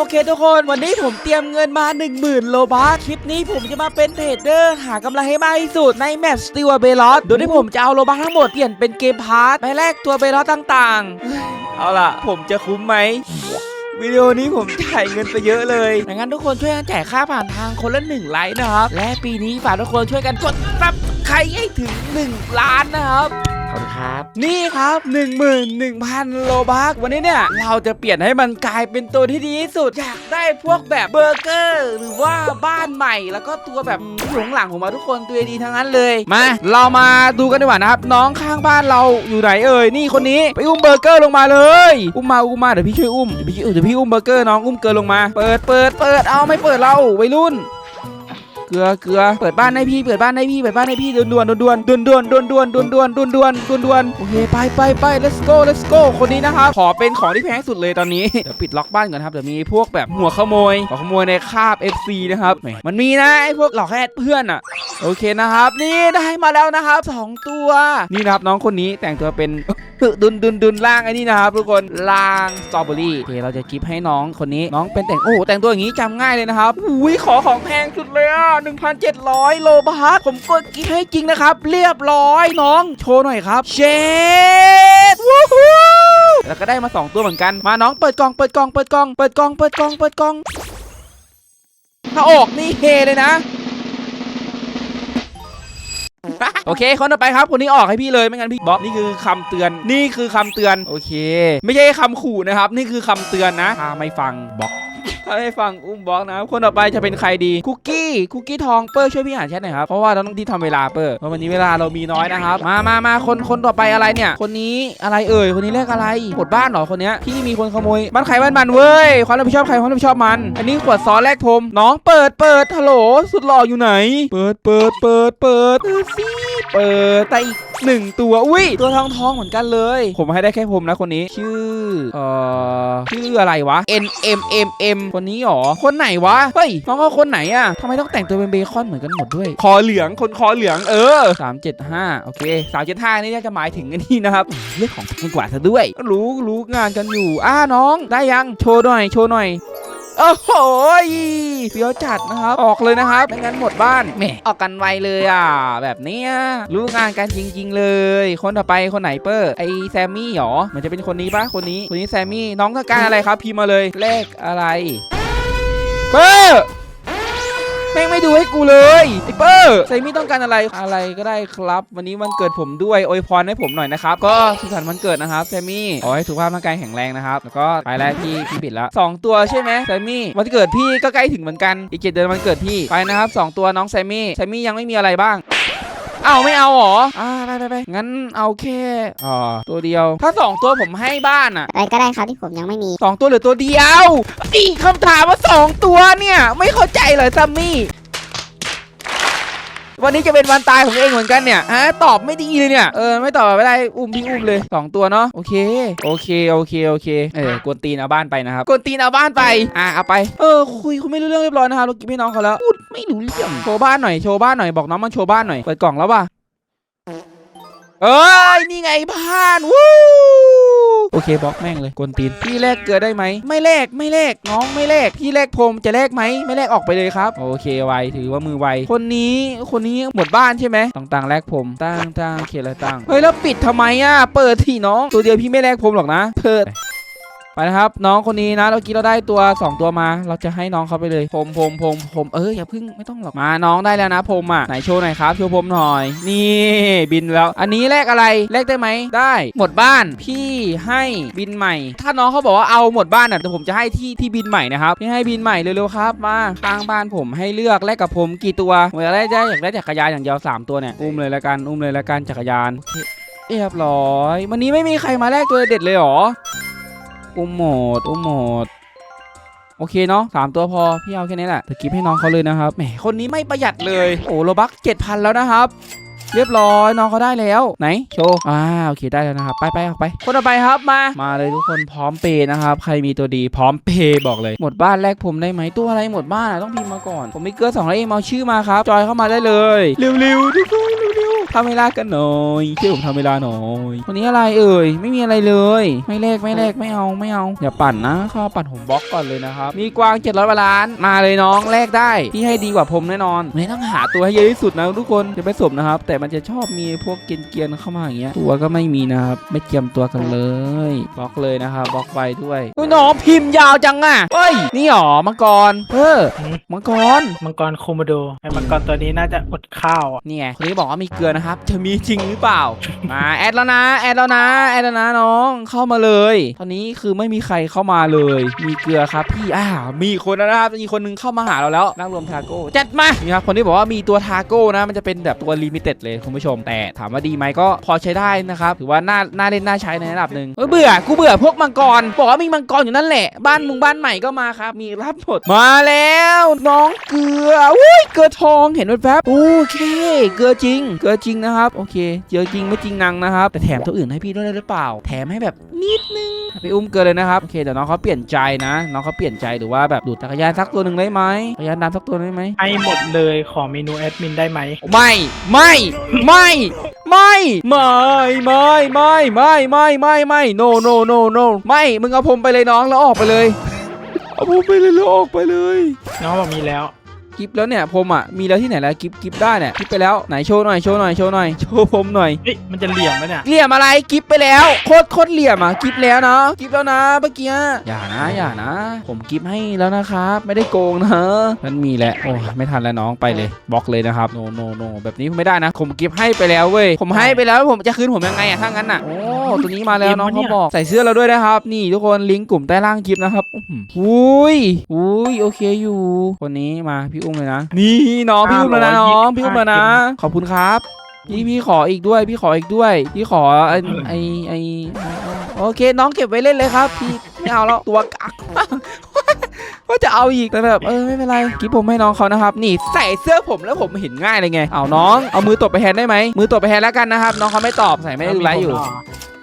โอเคทุกคนวันนี้ผมเตรียมเงินมา 10,000 โลบาทคลิปนี้ผมจะมาเป็นเทรดเดอร์หากำไรให้มากที่สุดในแมปสติวเบลอสโดยที่ผมจะเอาโลบาททั้งหมดเปลี่ยนเป็นเกมพาร์ทไปแลกตัวเบลอสต่างๆ เอาล่ะ ผมจะคุ้มไหมวิดีโอนี้ผมจ่ายเงินไปเยอะเลยดังนั้นทุกคนช่วยกันจ่ายค่าผ่านทางคนละหนึ่งไลค์นะครับ และปีนี้ฝากทุกคนช่วยกันกดซับใครให้ถึง 1 ล้านนะครับ ขอบคุณครับ นี่ครับ 11,000 โลบักวันนี้เนี่ย เราจะเปลี่ยนให้มันกลายเป็นตัวที่ดีที่สุด อยากได้พวกแบบเบอร์เกอร์ หรือว่าบ้านใหม่ แล้วก็ตัวแบบอยู่ข้างหลังผมมาทุกคนตัวดีๆทั้งนั้นเลย มา เรามาดูกันดีกว่านะครับ น้องข้างบ้านเราอยู่ไหนเอ่ยนี่คนนี้ไปอุ้มเบอร์เกอร์ลงมาเลย อุ้มมาอุ้มมาเดี๋ยวพี่ช่วยอุ้มเดี๋ยวพี่เดี๋ยวพี่อุ้มเบอร์เกอร์น้องอุ้มเกินลงมา เปิดเปิดเปิดเอาไม่เปิดเราวัยรุ่น เกลือเกลือเปิดบ้านให้พี่เปิดบ้านให้พี่เปิดบ้านให้พี่ด่วนด่วนด่วนด่วนด่วนด่วนด่วนด่วนด่วนด่วนด่วนด่วนด่วนโอเคไปไปไป let's go let's go คนนี้นะครับขอเป็นของที่แพงสุดเลยตอนนี้เดี๋ยวปิดล็อกบ้านก่อนครับเดี๋ยวมีพวกแบบหัวขโมยหัวขโมยในคาบ FC นะครับมันมีนะไอ้พวกหลอกแค่เพื่อนอะโอเคนะครับ นี่ได้มาแล้วนะครับสองตัว นี่นะครับน้องคนนี้แต่งตัวเป็น ดุนดุนดุนล่างไอ้นี่นะครับทุกคนล่างสตรอเบอรี่โอเคเราจะกิฟให้น้องคนนี้น้องเป็นแต่งโอ้โหแต่งตัวอย่างนี้จำง่ายเลยนะครับอุ้ยขอของแพงสุดเลยอะ1,700 โลบาทผมกดกิฟให้จริงนะครับ เรียบร้อยน้องโชว์หน่อยครับเชดวู้ฮู้แล้วก็ได้มา 2 ตัวเหมือนกันมาน้องเปิดกล่องเปิดกล่องเปิดกล่องเปิดกล่องเปิดกล่องเปิดกล่องถ้าออกนี่เฮเลยนะ โอเคคนต่อไปครับคนนี้ออกให้พี่เลยไม่งั้นพี่บล็อกนี่คือคำเตือนนี่คือคำเตือนโอเค ไม่ใช่คำขู่นะครับ นี่คือคำเตือนนะถ้าไม่ฟังบล็อก ถ้าไม่ฟังอุ้มบล็อกนะครับคนต่อไปจะเป็นใครดีคุกกี้คุกกี้ทองเปอร์ช่วยพี่อ่านแชทหน่อยครับเพราะว่าเราต้องที่ทำเวลาเปอร์เพราะวันนี้เวลาเรามีน้อยนะครับ มามามาคนคนต่อไปอะไรเนี่ย คนนี้อะไรเอ่ยคนนี้เลขอะไรหดบ้านหรอคนเนี้ยพี่มีคนขโมยบ้านใครบ้านมันเว้ยความรับผิดชอบใครความรับผิดชอบมัน อันนี้ขวดซอสแรกพรมน้องเปิดเปิดฮัลโหลสุดหล่ออยู่ไหน เปิดเปิดเปิดเปิดเปิดสิ เปิดแต่อีกหนึ่งตัว อุ้ย ตัวทองทองเหมือนกันเลย ผมให้ได้แค่ผมนะคนนี้ ชื่อ เอ่อ ชื่ออะไรวะ N M M M คนนี้หรอ คนไหนวะ เฮ้ย น้องก็คนไหนอะทำไมต้องแต่งตัวเป็นเบคอนเหมือนกันหมดด้วย คอเหลือง คนคอเหลือง เออ 375 โอเค 375 นี่น่าจะหมายถึงอันนี้นะครับ เรื่องของแพงกว่าซะด้วย รู้รู้งานกันอยู่อ่าน้อง ได้ยัง โชว์หน่อย โชว์หน่อย โอ้โหเฟี้ยวจัดนะครับ ออกเลยนะครับ ไม่งั้นหมดบ้านแหมออกกันไวเลยอะ แบบเนี้ยรู้งานกันจริง ๆ เลย คนต่อไปคนไหนเปอร์ไอแซมมี่หรอ มันจะเป็นคนนี้ปะคนนี้ คนนี้แซมมี่ น้องต้องการอะไรครับ พิมพ์มาเลย เลขอะไรเปอร์ แม่งไม่ดูให้กูเลยไอเปอร์แซมมี่ต้องการอะไรอะไรก็ได้ครับ วันนี้วันเกิดผมด้วยอวยพรให้ผมหน่อยนะครับ ก็สุขสันต์วันเกิดนะครับแซมมี่ขอให้สุขภาพร่างกายแข็งแรงนะครับ แล้วก็ไปแล้วพี่พี่ปิดแล้วสองตัวใช่ไหมแซมมี่วันเกิดพี่ก็ใกล้ถึงเหมือนกันอีกเจ็ดเดือนวันเกิดพี่ไปนะครับสองตัวน้องแซมมี่แซมมี่ยังไม่มีอะไรบ้าง เอาไม่เอาเหรออ่าไปไปไปงั้นเอาแค่อ่าตัวเดียว ถ้าสองตัวผมให้บ้านอะอะไรก็ได้ครับที่ผมยังไม่มีสองตัวเหลือตัวเดียวอีกคำถามว่าสองตัวเนี่ย ไม่เข้าใจเหรอซัมมี่ วันนี้จะเป็นวันตายของเองเหมือนกันเนี่ยฮะตอบไม่ดีเลยเนี่ยเออไม่ตอบไม่ได้อุ้มพี่อุ้มเลยสองตัวเนาะโอเคโอเคโอเคโอเคเออกวนตีนเอาบ้านไปนะครับกวนตีนเอาบ้านไปอะเอาไปเออคุยคุยไม่รู้เรื่องเรียบร้อยนะครับเรากินให้น้องเขาแล้วพูดไม่รู้เรื่องโชว์บ้านหน่อยโชว์บ้านหน่อยบอกน้องมันโชว์บ้านหน่อยเปิดกล่องแล้วว่ะเอ้ยนี่ไงบ้านวู้ โอเคบล็อกแม่งเลยกวนตีนพี่แลกเกลือได้ไหมไม่แลกไม่แลกน้องไม่แลกพี่แลกพรมจะแลกไหมไม่แลกออกไปเลยครับ โอเคไวถือว่ามือไวคนนี้คนนี้หมดบ้านใช่ไหมต่างๆแลกผมตั้งตั้งเขียนอะไรตั้งเฮ้ยแล้วปิดทำไมอะเปิดที่น้องตัวเดียวพี่ไม่แลกผมหรอกนะเปิดไป นะครับ น้องคนนี้นะเรากี้เราได้ตัว 2 ตัวมา เราจะให้น้องเขาไปเลยพรมพรมพรมพรมเอออย่าพึ่งไม่ต้องหรอกมาน้องได้แล้วนะพรมอะไหนโชว์หน่อยครับโชว์พรมหน่อย นี่บินแล้ว อันนี้แลกอะไรแลกได้ไหมได้หมดบ้านพี่ให้บินใหม่ ถ้าน้องเขาบอกว่าเอาหมดบ้านอะเดี๋ยวผมจะให้ที่ที่บินใหม่นะครับพี่ให้บินใหม่เร็วๆครับมาข้างบ้านผมให้เลือกแลกกับผมกี่ตัวเมื่อแรกได้อยากได้จักรยานอย่างเดียวสามตัวเนี่ยอุ้มเลยละกันอุ้มเลยละกันจักรยานโอเรียบร้อย วันนี้ไม่มีใครมาแลกตัวเด็ดเลยหรอ อุ้มโหมดอุ้มโหมดโอเคเนาะสามตัวพอ พี่เอาแค่นี้แหละเกิฟให้น้องเขาเลยนะครับ แหม คนนี้ไม่ประหยัดเลย โอ้โลบักเจ็ดพันแล้วนะครับ เรียบร้อยน้องเขาได้แล้ว ไหนโชว์ อ่า โอเคได้แล้วนะครับ ไปไปออกไป คนต่อไปครับมา มาเลยทุกคนพร้อมเปย์นะครับ ใครมีตัวดีพร้อมเปย์บอกเลย หมดบ้านแรกผมได้ไหมตัวอะไรหมดบ้านอะต้องพิมพ์มาก่อน ผมมีเกลือสองร้อยเอ็มเอาชื่อมาครับ จอยเข้ามาได้เลย เร็วๆทุกคน ทำเวลากันหน่อยช่วยผมทำเวลาหน่อยวันนี้อะไรเอ่ยไม่มีอะไรเลย ไม่แลกไม่แลกไม่เอาไม่เอาอย่าปั่นนะเข้ามาปั่นผมบล็อกก่อนเลยนะครับมีกวาง700กว่าล้านมาเลยน้องแลกได้ที่ให้ดีกว่าผมแน่นอนไม่ต้องหาตัวให้เยอะที่สุดนะทุกคนจะไปสมนะครับ แต่มันจะชอบมีพวกเกรียนๆเข้ามาอย่างเงี้ยตัวก็ไม่มีนะครับไม่เตรียมตัวกันเลยบล็อกเลยนะครับบล็อกไปด้วยอุ๊ยน้องพิมพ์ยาวจังอะเฮ้ยนี่หรอมังกรเออมังกรมังกรโคโมโดไอ้มังกรตัวนี้น่าจะอดข้าวอะนี่ไงคนนี้บอกว่ามีเกลือนะครับ จะมีจริงหรือเปล่า มาแอดแล้วนะ แอดแล้วนะ แอดแล้วนะน้องเข้ามาเลย ตอนนี้คือไม่มีใครเข้ามาเลย มีเกลือครับพี่อ่ามีคนแล้วนะครับมีคนหนึงเข้ามาหาเราแล้วนั่งรวมทาโก้จัดมานี่ครับคนที่บอกว่ามีตัวทาโก้นะมันจะเป็นแบบตัวลิมิเต็ดเลยคุณผู้ชมแต่ถามว่าดีไหมก็พอใช้ได้นะครับถือว่าน่าน่าเล่นน่าใช้ในระดับหนึ่งเออเบื่อกูเบื่อพวกมังกรบอกว่ามีมังกรอยู่นั่นแหละบ้านมุงบ้านใหม่ก็มาครับ มีรับหมดมาแล้วน้องเกลืออุ้ยเกลือทองเห็นแวบๆโอเค เกลือจริงเกลือจริงนะครับ โอเคเจอจริงไม่จริงนังนะครับ แต่แถมตัวอื่นให้พี่ด้วยได้หรือเปล่า แถมให้แบบนิดนึงไปอุ้มเกลือเลยนะครับ โอเคเดี๋ยวน้องเขาเปลี่ยนใจนะ น้องเขาเปลี่ยนใจหรือว่าแบบดูดจักรยานสักตัวหนึ่งได้ไหมจักรยานดำสักตัวได้ไหมให้หมดเลยขอเมนูแอดมินได้ไหมไม่ไม่ไม่ไม่ไม่ไม่ไม่ไม่ไม่ไม่ไม่ no no no no ไม่มึงเอาผมไปเลยน้องแล้วออกไปเลย เอาผมไปเลยแล้วออกไปเลย น้องบอกมีแล้ว กิฟแล้วเนี่ยผมอะมีแล้วที่ไหนแล้วกิฟกิฟได้เนี่ยกิฟไปแล้วไหนโชว์หน่อยโชว์หน่อยโชว์หน่อยโชว์ผมหน่อยเฮ้ยมันจะเหลี่ยมไหมเนี่ยเหลี่ยมอะไรกิฟไปแล้วโคตรโคตรเหลี่ยมอะกิฟแล้วนะกิฟแล้วนะเมื่อกี้อย่านะอย่านะ ผมกิฟให้แล้วนะครับ ไม่ได้โกงนะมันมีแหละโอ้ไม่ทันแล้วน้องไปเลยบล็อกเลยนะครับโนโนโนแบบนี้ไม่ได้นะ ผมกิฟให้ไปแล้วเว้ยผมให้ไปแล้วผมจะคืนผมยังไงอะถ้างั้นอะโอ้ตัวนี้มาแล้วน้องเขาบอกใส่เสื้อเราด้วยนะครับ นี่ทุกคนลิงก์กลุ่มใต้ล่างคลิปนะครับอื้อหืออุ้ยอุ้ยโอเคอยู่คนนี้มาพี่อุ้มเลยนะ นี่น้องพี่อุ้มแล้วนะน้องพี่อุ้มแล้วนะ ขอบคุณครับ พี่พี่ขออีกด้วย พี่ขออีกด้วย พี่ขอไอไอไอโอเค น้องเก็บไว้เล่นเลยครับ พี่ไม่เอาแล้วตัวกัก ว่าจะเอาอีกแต่แบบเออไม่เป็นไรกิ๊บผมให้น้องเขานะครับนี่ใส่เสื้อผมแล้วผมเห็นง่ายเลยไงเอาน้องเอามือตบไปแทนได้ไหมมือตบไปแทนแล้วกันนะครับน้องเขาไม่ตอบใส่ไม่ได้ดูไลฟ์อยู่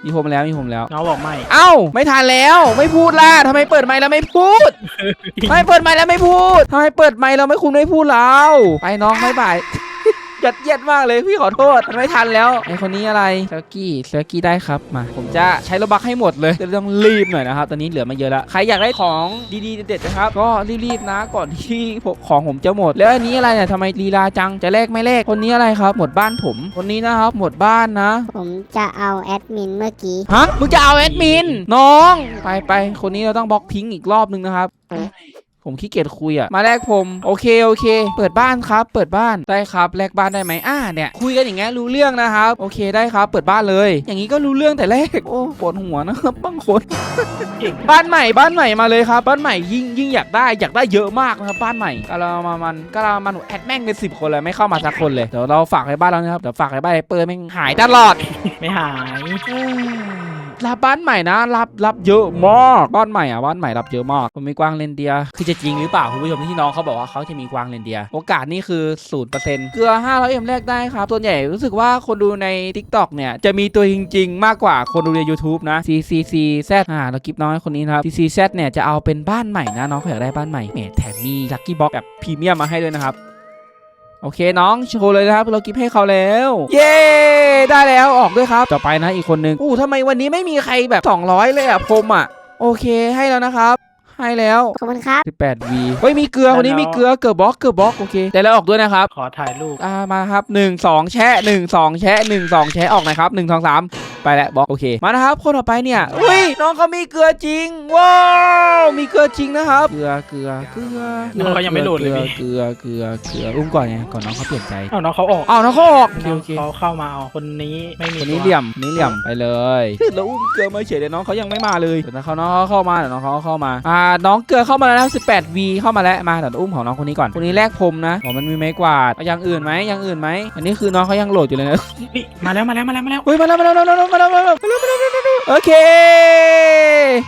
มีผมแล้วมีผมแล้ว น้องบอกไม่ เอ้า ไม่ทันแล้วไม่พูดล่ะทำไมเปิดไมค์แล้วไม่พูดทำไมเปิดไมค์แล้วไม่พูดทำไมเปิดไมค์แล้วไม่คุณไม่พูดแล้วไปน้องไม่บ่าย ยัดเยียดมากเลยพี่ขอโทษมันไม่ทันแล้วไอคนนี้อะไรเซอร์กี้เซอร์กี้ได้ครับมา ผมจะใช้รถบักให้หมดเลยจะต้องรีบหน่อยนะครับตอนนี้เหลือมาเยอะแล้วใครอยากได้ของดีๆเด็ดๆนะครับก็รีบๆนะก่อนที่ผมของผมจะหมด แล้วอันนี้อะไรเนี่ยทำไมลีลาจังจะแลกไม่แลกคนนี้อะไรครับ หมดบ้านผม คนนี้นะครับ หมดบ้านนะ ผมจะเอาแอดมินเมื่อกี้ฮะมึงจะเอาแอดมินน้อง ไปไปคนนี้เราต้องบล็อกทิ้งอีกรอบนึงนะครับ ผมขี้เกียจคุยอะมาแลกผมโอเคโอเค เปิดบ้านครับ เปิดบ้านได้ครับแลกบ้านได้ไหมอ่าเนี่ยคุยกันอย่างเงี้ยรู้เรื่องนะครับโอเคได้ครับ เปิดบ้านเลย อย่างนี้ก็รู้เรื่องแต่แรกโอ้ปวดหัวนะครับบางคนเก่งบ้านใหม่บ้านใหม่มาเลยครับ บ้านใหม่ยิ่งยิ่งอยากได้อยากได้เยอะมากนะครับบ้านใหม่กะละมามันกะละมันแอดแม่งเป็นสิบคนเลยไม่เข้ามาสักคนเลยเดี๋ยวเราฝากไว้บ้านเรานะครับเดี๋ยวฝากไว้บ้านไอ้เปิดแม่งหายตลอดไม่หาย รับบ้านใหม่นะ รับรับเยอะมากบ้านใหม่อะบ้านใหม่รับเยอะมากผมมีกวางเรนเดียร์คือจะจริงหรือเปล่าคุณผู้ชมที่น้องเขาบอกว่าเขาจะมีกวางเรนเดียร์โอกาสนี่คือศูนย์เปอร์เซ็นต์เกลือ500เอ็มแรกได้ครับส่วนใหญ่รู้สึกว่าคนดูใน Tik t o อกเนี่ยจะมีตัวจริง ๆ มากกว่าคนดูใน YouTube นะ CCCZ อ่าเรากิฟน้องให้คนนี้นะครับ CCZ เนี่ยจะเอาเป็นบ้านใหม่นะน้องเขาอยากได้บ้านใหม่แหมแถมมีลัคกี้บ็อกแบบพรีเมียมมาให้ด้วยนะครับ โอเคน้องโชว์เลยนะครับเรากิฟให้เขาแล้ว เย้ได้แล้วออกด้วยครับต่อไปนะอีกคนนึงอู้ทำไมวันนี้ไม่มีใครแบบ 200 เลยอะผมอะ โอเคให้แล้วนะครับ ให้แล้ว ขอบคุณครับ 18 V เฮ้ยมีเกลือวันนี้มีเกลือเกลือบล็อกเกลือบล็อกโอเคได้แล้วออกด้วยนะครับ ขอถ่ายรูป อ่ามาครับ 1 2 แชะ1 2 แชะ1 2 แชะออกหนะครับ 1 2 3 ไปแล้วบล็อกโอเค มานะครับคนต่อไปเนี่ยอุ้ยน้องเขามีเกลือจริง ว้าว มีเกลือจริงนะครับ เกลือเกลือเกลือน้องเขายังไม่โหลดเลยเกลือพี่ เกลือเกลือเกลืออุ้มก่อนไงก่อนน้องเขาเปลี่ยนใจเอ้าน้องเขาออกอ้าวน้องเขาออกโอเคน้องโอเค เขาเข้ามาเอาคนนี้ไม่มีคนนี้ตัวเหลี่ยมคนนี้เหลี่ยมไปเลยแล้วอุ้มเกลือมาเฉยเลยน้องเขายังไม่มาเลยเดี๋ยวนะเขาน้องเขาเข้ามาเดี๋ยวน้องเขาเข้ามา อ่าน้องเกลือเข้ามาแล้วนะ18 V เข้ามาแล้วมาเดี๋ยวอุ้มของน้องคนนี้ก่อนคนนี้แลกพรมนะอ๋อมันมีไม้กวาดเอาอย่างอื่นไหมอย่างอื่นไหมอันนี้คือน้องเขายังโหลดอยู่เลยนะนี่มาแล้วมาแล้วมาแล้วมาแล้วเฮ้ยมาแล้วมาแล้วมาแล้วมาแล้วมาแล้วมาแล้วมาแล้วมาแล้วมาแล้วโอเค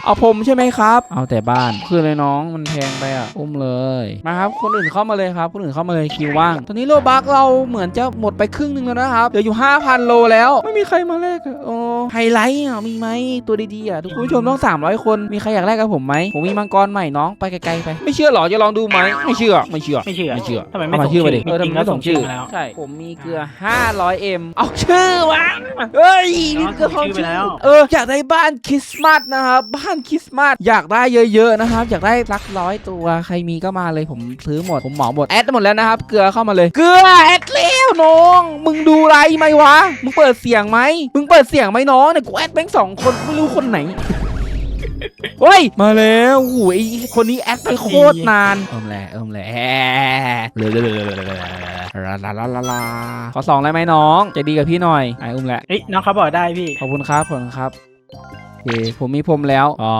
เอาผมใช่ไหมครับ เอาแต่บ้านคือเลยน้องมันแพงไปอะอุ้มเลยมาครับ คนอื่นเข้ามาเลยครับ คนอื่นเข้ามาเลยคิวว่าง ตอนนี้โลบักเราเหมือนจะหมดไปครึ่งหนึงแล้วนะครับเหลืออยู่ 5,000 โลแล้วไม่มีใครมาแลกอะโอ้ไฮไลท์อะมีไหมตัวดีๆอะทุกคุณผู้ชมต้อง 300 คนมีใครอยากแลกกับผมไหมผมมีมังกรใหม่น้องไปไกลๆไปไม่เชื่อหรอจะลองดูไหมไม่เชื่อไม่เชื่อไม่เชื่อไม่เชื่อทำไมไม่เอาส่มางชื่อมาดิชื่อเออทำไมไม่ส่งชื่อจริงๆก็ส่งชื่อมาแล้วใช่ผมมีเกลือ 500M เอาชื่อวะเฮ้ยมีเกลือน้องส่งชื่อไปแล้วเอออยากได้บ้านคริสต์มาสนะครับบ้านคริสต์มาสอยากได้เยอะๆนะครับอยากได้สักร้อยตัวใครมีก็มาเลยผมซื้อหมดผมเหมาหมดแอดหมดแล้วนะครับเกลือเข้ามาเลยเกลือแอดแล้วน้อง มึงดูไรไหมวะมึงเปิดเสียงไหมมึงเปิดเสียงไหมน้องเนี่ยกูแอดแบงค์สองคนไม่รู้คนไหน เฮ้ย มาแล้วโอ้โหไอ้คนนี้แอดไปโคตรนาน เอิมแหละเอิมแหละเลยเลยลาลาลาลาลาขอสองได้ไหมน้องใจดีกับพี่หน่อยไอ้อุ้มแหละเฮ้ยน้องเขาบอกได้พี่ ขอบคุณครับขอบคุณครับโอ เคผมมีพรมแล้วอ๋อ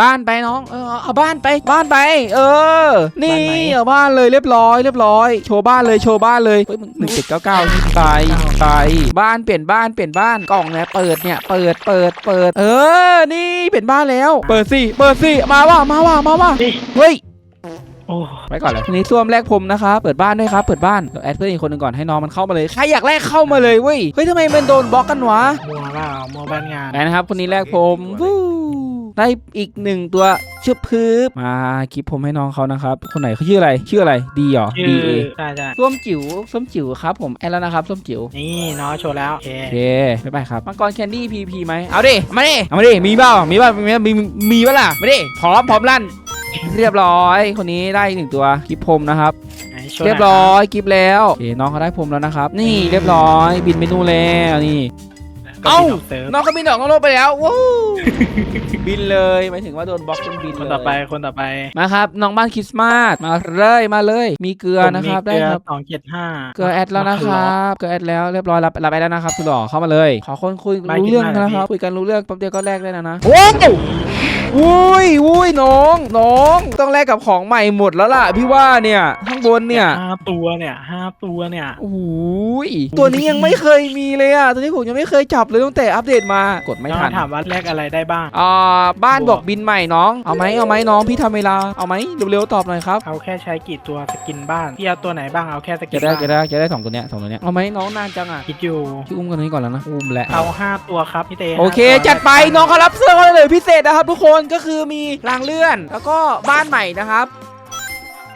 บ้านไปน้องเออเอาบ้านไปบ้านไป เออ นี่บ้านไหนเอาบ้านเลยเรียบร้อยเรียบร้อย โชว์บ้านเลยโชว์บ้านเลยเฮ้ยมึงหนึ่งเจ็ดเก้าเก้าตายตายบ้านเปลี่ยนบ้านเปลี่ยนบ้านกล่องเนี่ยเปิดเนี่ยเปิดเปิดเปิด เออ นี่เปลี่ยนบ้านแล้ว เปิดสิเปิดสิมาว่ะมาว่ะมาว่ะนี่เฮ้ย โอ้ไว้ก่อนเลยทีนี้ซ่วมแรกผมนะครับเปิดบ้านด้วยครับเปิดบ้านเดี๋ยวแอดเพื่อนอีกคนหนึ่งก่อนให้น้องมันเข้ามาเลยใครอยากแรกเข้ามาเลยเว้ยเฮ้ยทำไมมันโดนบล็อกกันวะมัวเปล่ามัวบ้านงาน ไหนนะครับคนนี้แรกผมวู้ได้อีกหนึ่งตัวชื่อพืบมาคลิปผมให้น้องเขานะครับ คนไหนเขาชื่ออะไรชื่ออะไรดีเหรอชื่ดีอเอใช่ใช่ส้มจิ๋วส้มจิ๋วครับผมแอดแล้วนะครับส้มจิ๋ว นี่น้องโชว์แล้วโอเคโอเคไม่ไปครับมังกรแคนดี้พีพีไหมเอาดิเอามาดิเอามาดิมีเปล่ามีเปล่ามีมีมีเปล่าล่ะมาดิพร้อมพร้อมลั่น เรียบร้อยคนนี้ได้อีกหนึ่งตัวคลิปผมนะครับ ไหนโชว์หน่เรียบร้อยกิฟแล้วโอเคน้องเขาได้ผมแล้วนะครับ นี่เรียบร้อยบินไปนู่นแล้วนี่ก็เอ้าพี่เซิร์ฟน้องก็บินออกนอกโลกไปแล้วว้าวบินเลยหมายถึงว่าโดนบล็อกจนบินคนเลยต่อไปคนต่อไปมาครับน้องบ้านคริสต์มาสมาเลยมาเลย มีเกลือนะครับได้ครับ สองเจ็ดห้า เกลือแอดแล้วนะครับ เกลือแอดแล้วเรียบร้อยรับรับแอดแล้วนะครับคุณหล่อเข้ามาเลย ขอคนคุยรู้เรื่องนะครับคุยกันรู้เรื่องแป๊บเดียวก็แลกได้แล้วนะโอ้ย อุ้ยอุ้ยน้อง น้อง ต้องแลกกับของใหม่หมดแล้วล่ะ พี่ว่าเนี่ยข้างบนเนี่ยห้าตัวเนี่ยห้าตัวเนี่ยโอ้ยตัวนี้ยังไม่เคยมีเลยอะตัวนี้ผมยังไม่เคยจับเลยตั้งแต่อัปเดตมากดไม่น้องทันถามว่าแลกอะไรได้บ้างอ่าบ้านบบวอกกบินใหม่น้อง เอาไหมเอาไหมน้องพี่ทำเวลาเอาไหมเร็วๆตอบหน่อยครับเอาแค่ใช้กี่ตัวสกินบ้านพี่เอาตัวไหนบ้างเอาแค่สกิจะนได้บ้านจะได้จะได้สองตัวเนี้ยสองตัวเนี้ยเอาไหมน้องนานจังอะคิดอยู่ชื่ออุ้มกันนี้ก่อนแล้วนะอุ้มแหละเอาห้าตัวครับพี่เต้โอเคห้าตัวจัดไปน้องเขารับเสื้อมาเลยพิเศษนะครับทุกคนก็คือมีรางเลื่อน แล้วก็บ้านใหม่นะครับ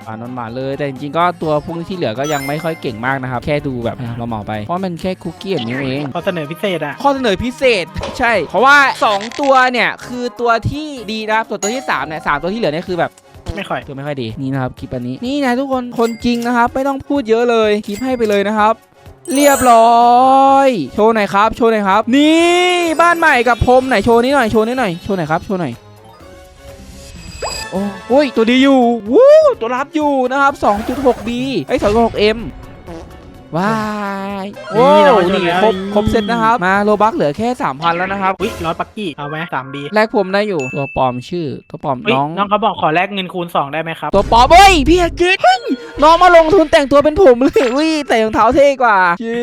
อ่านอนมาเลยแต่จริงๆก็ตัวพวกที่เหลือก็ยังไม่ค่อยเก่งมากนะครับ แค่ดูแบบเราเหมาไป เพราะมันแค่คุกกี้อย่างนี้เองข้อเสนอพิเศษอะข้อเสนอพิเศษ ใช่ เพราะว่า 2 ตัวเนี่ย คือตัวที่ดีนะครับส่วนตัวที่3เนี่ยสามตัวที่เหลือเนี่ยคือแบบไม่ค่อยตัวไม่ค่อยดีนี่นะครับคลิปอันนี้นี่นะทุกคนคนจริงนะครับ ไม่ต้องพูดเยอะเลยคลิปให้ไปเลยนะครับ เรียบร้อย โชว์หน่อยครับ โชว์หน่อยครับ นี่บ้านใหม่กับพรมไหนโชว์นี้หน่อยโชว์นี้หน่อยโชว์หน่อยครับโชว์หน่อย โอ้โอ้ยตัวดีอยู่วู้ตัวรับอยู่นะครับ 2.6B ไอ้ย 2.6M ว้ายโอ้นี่เราชนี่แล้วครบครบเซตนะครับ มาโลบักเหลือแค่ 3,000 แล้วนะครับอุ้ยร้อยปักกี้ เอาไหมสามบีแลกผมได้อยู่ ตัวปลอมชื่อ ตัวปลอมเฮ้ยน้อง น้องเขาบอกขอแลกเงินคูณสองได้ไหมครับ ตัวปลอมเฮ้ยพี่อากิดเฮ้ย น้องมาลงทุนแต่งตัวเป็นผมเลยวิใส่รองเท้าเท่กว่าชิ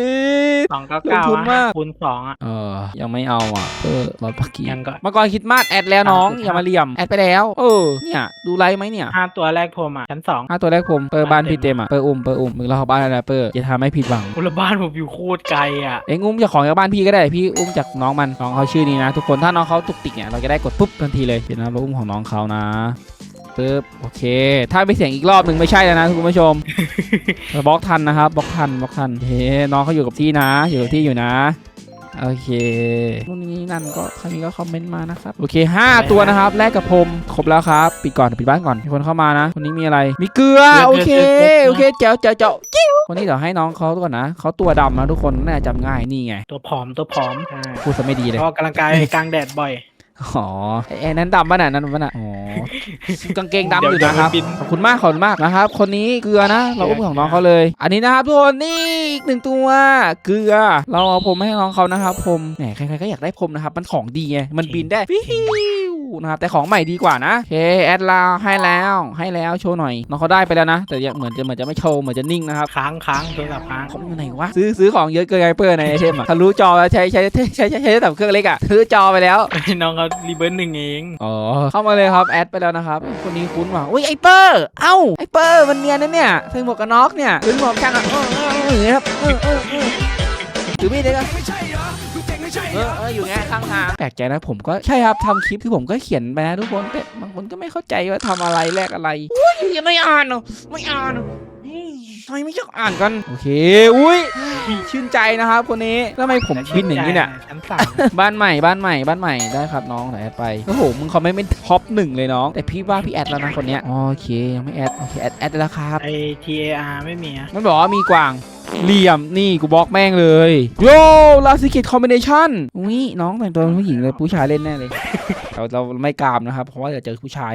ด สองเก้าเก้าลงทุนมาก คูณสองอะ เออ ยังไม่เอาอะ เออรถปักกี้ยังก็เมื่อก่อนคิดมากแอดแล้วน้องอ่าอย่ามาเหลี่ยม แอดไปแล้ว เออ เนี่ย ดูไลฟ์ไหมเนี่ยห้าตัวแรกผมอะชั้นสองห้าตัวแรกผมเปิดบ้านบ้านเต็มพี่เต็มอะเปิดอุ้มเปิดอุ้มมึงเราเข้าบ้านแล้วนะเปิดอย่าทำให้ผิดหวังอุลบ้านผมอยู่โคตรไกลอะ เอ็งอุ้มจากของจากบ้านพี่ก็ได้พี่อุ้มจากน้องมันน้องเขาชื่อนี้นะ ทุกคนถ้าน้องเขาตุกติกเนี่ยเราจะได้กดปุ๊บทันทีเลยเห็นนะเราอุ้มของน้องเขานะ ปึ๊บโอเค ถ้าไม่เสียงอีกรอบหนึ่งไม่ใช่แล้วนะคุณผู้ชม บล็อกทันนะครับบล็อกทันบล็อกทันเฮ้น้องเขาอยู่กับที่นะ อยู่กับที่อยู่นะโอเคนู่นนี่นั่นก็ใครมีก็คอมเมนต์มานะครับโอเค 5 ตัวนะครับแลกกับผมครบแล้วครับปิดก่อนปิดบ้านก่อนมีคนเข้ามานะคนนี้มีอะไรมีเกลือโอเคโอเคเจ๋วเจ๋วเจ๋วจิ้วคนนี้เดี๋ยวให้น้องเขาก่อนนะเขาตัวดำนะทุกคนน่าจะจำง่ายนี่ไง ตัวผอมตัวผอมอ่าพูดซะไม่ดีเลยก็กำลังกายกลางแดดบ่อย อ๋อไอ้ไอ้นั้นดำป่ะน่ะนั่นป่ะน่ะอ๋อกางเกงดำอยู่เดี๋ยวนะครับเดี๋ยวบินขอบคุณมากขอบคุณมากนะครับ คนนี้เกลือนะ เราอุ้มของน้องเขาเลย อันนี้นะครับทุกคนนี่อีกหนึ่งตัวเกลือ เราเอาผมให้น้องเขานะครับผมแหมใครๆก็อยากได้ผมนะครับ มันของดีไงมันบินได้ฟิว นะครับแต่ของใหม่ดีกว่านะโอเคแอดลาให้แล้วให้แล้วโชว์หน่อยน้องเขาได้ไปแล้วนะ แต่ยังเหมือนจะเหมือนจะไม่โชว์เหมือนจะนิ่งนะครับค้างค้างโทรศัพท์ค้างผมอยู่ไหนวะซื้อซื้อของเยอะเกินไงเปิดในไอเทมอะทะลุจอแล้วใช้ใช้ใช้ใช้ใช้ใช้แต่เครื่องเล็กอะทะลุจอไปแล้วน้องเขารีเบิร์นหนึ่งเองอ๋อเข้ามาเลยครับแอดไปแล้วนะครับคนนี้คุ้นว่ะอุ้ยไอเปอร์เอ้าไอเปอร์มันเนียนนะเนี่ยใส่หมวกกันน็อกเนี่ยหรือหมวกช่างอะเออเออเอออย่างเงี้ยครับเออเออเออถือมีดเลยก็ เออเอออยู่ไงข้างทางแปลกใจนะผมก็ใช่ครับทำคลิปคือผมก็เขียนไปนะทุกคนแต่บางคนก็ไม่เข้าใจว่าทำอะไรแลกอะไรอุ้ยยังไม่อ่านเหรอไม่อ่านเหรออืม ทำไมไม่ชอบอ่านกันโอเค อุ้ยชื่นใจนะครับคนนี้ทำไมผมบินอย่างนี้เนี่ยชั้นสามบ้านใหม่บ้านใหม่บ้านใหม่ได้ครับน้องไหนแอดไปโอ้โหมึงคอมเมนต์เป็นท็อปหนึ่งเลยน้อง แต่พี่ว่าพี่แอดแล้วนะคนเนี้ยโอเคยังไม่แอดโอเคแอดแอดได้แล้วครับไอ T A R ไม่มีอะมันบอกว่ามีกวางเหลี่ยมนี่กูบล็อกแม่งเลยโยลาสิกิตคอมบิเนชันอุ้ยน้องแต่งตัวเป็นผู้หญิงเลยผู้ชายเล่นแน่เลยเราเราไม่กล้ามนะครับเพราะว่าเดี๋ยวเจอผู้ชาย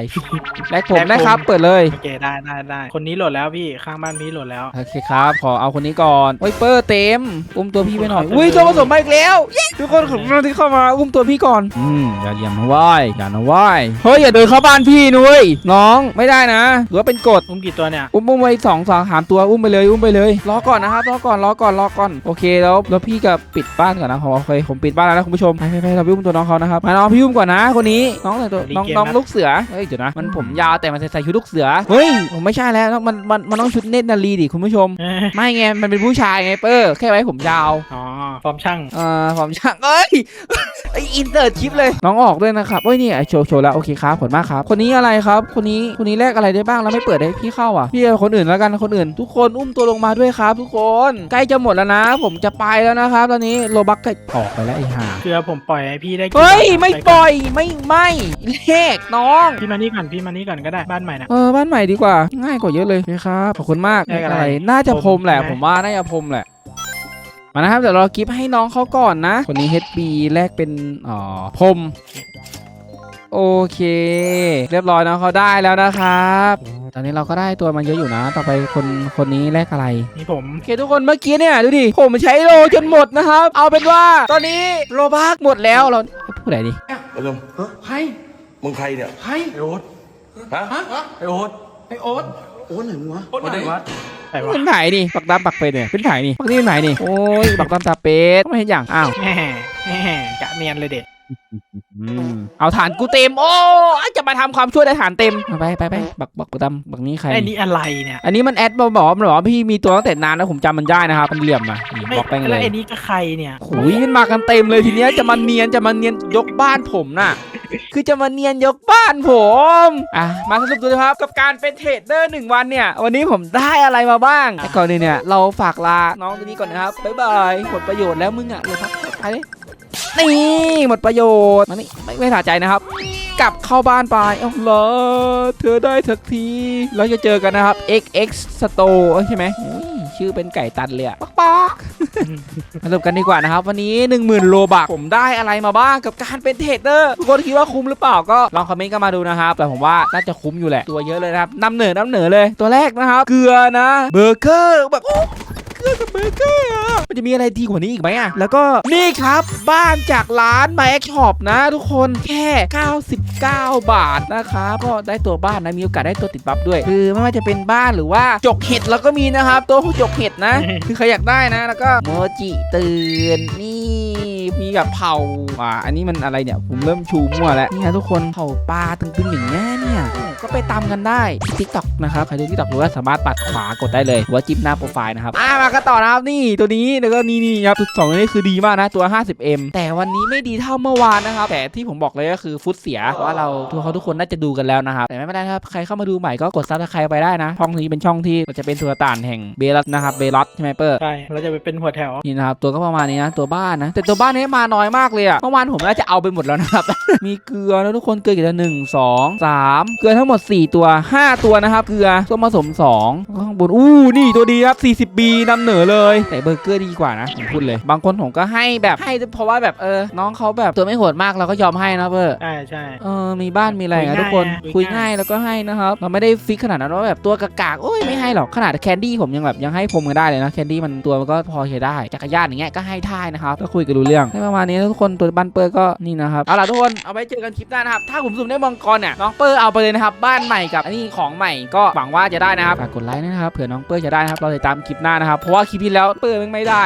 แลกผมได้ครับ เปิดเลยโอเคได้ได้ได้คนนี้โหลดแล้วพี่ข้างบ้านพี่โหลดแล้ว โอเคครับ ขอเอาคนนี้ก่อนโอ้ยเปอร์เต็ม อุ้มตัวพี่ไปหน่อย อุ้ยตัวผสมมาอีกแล้วเย้ทุกคนของเราที่เข้ามา อุ้มตัวพี่ก่อน อืมอย่าเหลี่ยมนะเว้ายอย่านะเว้ายเฮ้ยอย่าเดินเข้าบ้านพี่นุ้ยน้องไม่ได้นะหรือว่าเป็นกฎ อุ้มกี่ตัวเนี่ย อุ้มอุ้มไว้สองสองสามตัวอุ้มไปเลยอุ้มไปเลย รอก่อนนะครับรอก่อนรอก่อนรอก่อนโอเคแล้วแล้วพี่ก็ปิดบ้านก่อนนะผมโอเคผมปิดบ้านแล้วนะคุณผู้ชมไปไปไปเราไปอุ้มตัวน้องเขานะครับมาน้องพี่อุ้มก่อนนะคนนี้น้องแต่งตัวน้องน้องลูกเสือเฮ้ยเดี๋ยวนะมันผมยาวแต่มันใส่ชุดลูกเสือเฮ้ยผมไม่ใช่แล้วมันมันมันต้องชุดเนตรนารีดิคุณผู้ชมเอ้ยไม่ไง มันเป็นผู้ชายไงเปอร์ แค่ไว้ผมยาว อ๋อฟอร์มช่างเอ่อผมช่างเอ้ยไออินเสิร์ตคลิปเลย น้องออกด้วยนะครับเฮ้ยนี่ไอโชว์โชว์แล้วโอเคครับขอบคุณมากครับ คนนี้อะไรครับ คนนี้คนนี้แลกอะไรได้บ้างแล้วไม่เปิดให้พี่เข้าอะพี่เอาคนอื่นแล้วกันคนอื่น ทุกคนอุ้มตัวลงมาด้วยครับ ทุกคนใกล้จะหมดแล้วนะ ผมจะไปแล้วนะครับ ตอนนี้โลบักก็ออกไปแล้วไอ้ห่าเกลือผมปล่อยให้พี่ได้กี่เฮ้ยบาทไม่ก่นปล่อยไม่ไม่เลขน้องพี่มานี่ก่อนพี่มานี่ก่อนก็ได้บ้านใหม่นะเออบ้านใหม่ดีกว่า ง่ายกว่าเยอะเลยโอเคครับขอบคุณมากเลขอะไร น่าจะพรมแหละพรมใช่ไหมผมว่าน่าจะพรมแหละ มานะครับเดี๋ยวเรากิฟต์ให้น้องเขาก่อนนะ คนนี้ HB แลกเป็นอ๋อพรมโอเค เรียบร้อยน้องเขาได้แล้วนะครับ ตอนนี้เราก็ได้ตัวมันเยอะอยู่นะ ต่อไปคนคนนี้แลกอะไร นี่ผม โอเคทุกคนเมื่อกี้เนี่ยดูดิผมใช้โลจนหมดนะครับ เอาเป็นว่าตอนนี้โลบักหมดแล้วเราพูดไหนดิไอ้ลมใครมึงใครเนี่ย ใครไอโอ๊ตฮะไอโอ๊ตไอโอ๊ต โอ๊ตไหนมึงวะโอ๊ตไหนวะไหนวะเป็นไผ่นี่ปักดำปักเป็ดเนี่ยเป็นไผ่นี่ปักนี่เป็นไผ่นี่โอ้ยปักดำตาเป็ดไม่เห็นอย่างอ้าวแหม่แหม่กะเนียนเลยเด็ดเอาฐานกูเต็มโอ้ยจะมาทำความช่วยได้ฐานเต็มเอาไปไปไปบักบักปักดำบักนี้ใคร ไอ้นี่อะไรเนี่ยอันนี้มันแอดมาบอกว่ามันบอกว่าพี่มีตัวตั้งแต่นานแล้วผมจำมันได้นะครับมันเหลี่ยมมานี่ไม่บอกไปเลแล้วยไอ้นี่ก็ใครเนี่ย โอ้ยมันมากันเต็มเลยทีเนี้ยจะมาเนียนจะมาเนียนยกบ้านผมน่ะ คือจะมาเนียนยกบ้านผมอะมาสรุปดูนะครับกับการเป็นเทรดเดอร์หนึ่งวันเนี่ย วันนี้ผมได้อะไรมาบ้างแต่ก่อนอื่นเนี่ยเราฝากลาน้องตัวนี้ก่อนนะครับบ๊ายบายหมดประโยชน์แล้วมึงอะเลยพักไปเลยนี่หมดประโยชน์มานี่ไม่ไม่ถาใจนะครับกลับเข้าบ้านไปเอ้าเหรอเธอได้ทักทีเราจะเจอกันนะครับ XX Store ใช่ไหมชื่อเป็นไก่ตันเลยอะป๊อกป๊อก มาสรุปกันดีกว่านะครับ วันนี้ 10,000 โลบักผมได้อะไรมาบ้างกับการเป็นเทรดเดอร์ทุกคนคิดว่าคุ้มหรือเปล่าก็ลองคอมเมนต์กันมาดูนะครับ แต่ผมว่าน่าจะคุ้มอยู่แหละตัวเยอะเลยนะครับนำเหนือนำเหนือเลยตัวแรกนะครับ เกลือนะเบอร์เกอร์แบบ เกลืองเบเกอร์อะมันจะมีอะไรดีกว่านี้อีกไหมอะแล้วก็นี่ครับบ้านจากร้านแม็กช็อปนะทุกคนแค่ 99 บาทนะครับก็ได้ตัวบ้านนะมีโอกาสได้ตัวติดบัฟด้วย คือไม่ว่าจะเป็นบ้านหรือว่าจกเห็ดเราก็มีนะครับตัวจกเห็ดนะ คือใครอยากได้นะ แล้วก็โมจิตื่นนี่ มีแบบเผาอ่าอันนี้มันอะไรเนี่ยผมเริ่มชูมั่วแล้วนี่นะทุกคนเผาปลาตึงๆอย่างเงี้ยเนี่ยก็ไปตามกันได้ทิกตอกนะครับใครดูทิกตอกรู้ว่าสามารถปัดขวากดได้เลยหรือว่าจิ้มหน้าโปรไฟล์นะครับอ่ามากันต่อนะครับนี่ตัวนี้แล้วก็นี่นี่ครับสองตัวนี้คือดีมากนะตัว 50m แต่วันนี้ไม่ดีเท่าเมื่อวานนะครับแต่ที่ผมบอกเลยก็คือฟุตเสียเพราะว่าเราตัวเขาทุกคนน่าจะดูกันแล้วนะครับแต่ไม่เป็นไรครับใครเข้ามาดูใหม่ก็กดซับสไครต์ไปได้นะช่องนี้เป็นช่องที่เราจะเป็นสุลต่านแห่งเบลัสนะครับเบลัสใช่ไหมเปอร์ใช่เราจะไปเป็นหัวแถวนี่นะครับตัวก็ประมาณนี้นะตัวบ้านนะแต่ตัวบ้านนี้มาน้อยมากเลยอะเมื่อวานผมน่าจะเอาไปหมดแล้วนะครับ มีเกลือนะทุกคนเกลือกี่ตัวหนึ่งสองสามเกลือทั้งหมด 4 ตัว 5 ตัวนะครับ เกลือส่วนผสม2ข้างบนอู้นี่ตัวดีครับ 40B นำเหนือเลยแต่เบอร์เกอร์ดีกว่านะผมพูดเลย บางคนผมก็ให้แบบให้เพราะว่าแบบเออน้องเขาแบบตัวไม่โหดมากเราก็ยอมให้นะเบอร์ใช่ใช่เออมีบ้านมีอะไรคุยนะง่ายทุกคนนะคุคุยยง่าง่ายยแล้วก็ให้นะครับเราไม่ได้ฟิกขนาดนั้นว่าแบบตัวกากๆโอ้ยไม่ให้หรอกขนาดแคนดี้ผมยังแบบยังให้ผมกันได้เลยนะแคนดี้มันตัวมันก็พอใช้ได้จักรยานอย่างเงี้ยก็ให้ท่ายนะครับก็คุยกันรู้เรื่องได้ประมาณนี้ทุกคนตัวบ้านเปอร์ก็นี่นะครับเอาล่ะทุกคนเอาไว้เจอกันคลิปหน้านะครับถ้าผมสุ่มได้มังกรเนี่ยน้องเปอร์เอาไปเลยนะครับบ้านใหม่กับอันนี้ของใหม่ก็หวังว่าจะได้นะครับฝากกดไลค์นะครับเผื่อน้องเปอร์จะได้นะครับเราติดตามคลิปหน้านะครับเพราะว่าคลิปที่แล้วเปอร์มันไม่ได้